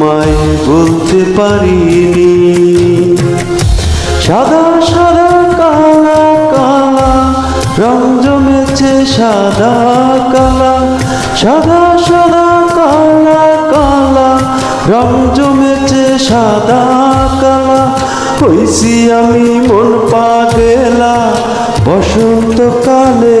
তোমায় বলতে পারিনি। সাদা সাদা কালা কালা, রং জমেছে সাদা, কালা। সাদা সাদা, কালা কালা, রং জমেছে সাদা, কালা। হইছি আমি মন পা পাগেলা বসন্তকালে।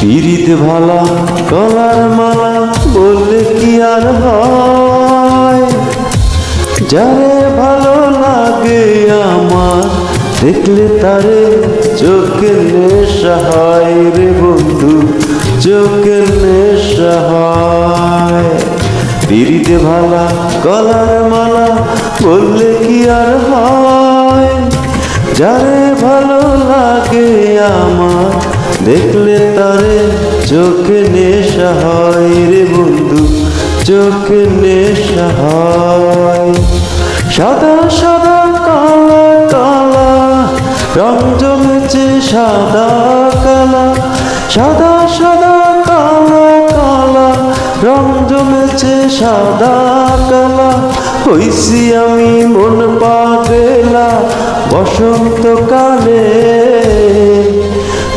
পিরিত ভালা, গলার মালা বললে কি আর হয়? যারে ভালো লাগে আমার, দেখলে তারে চোখে নেশা রে বন্ধু চোখে নেশা হয়। ভালা, গলার মালা বললে কি আর হয়? যারে ভালো লাগে আমার দেখলে তারে চোখে নেশা হয় রে বন্ধু, চোখে নেশা হয়। সাদা সাদা কালা কালা, রং জমেছে সাদা, কালা। সাদা সাদা, কালা কালা, রং জমেছে সাদা, কালা। হইছি আমি মন পা পাগেলা বসন্তকালে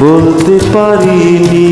বলতে পারিনি।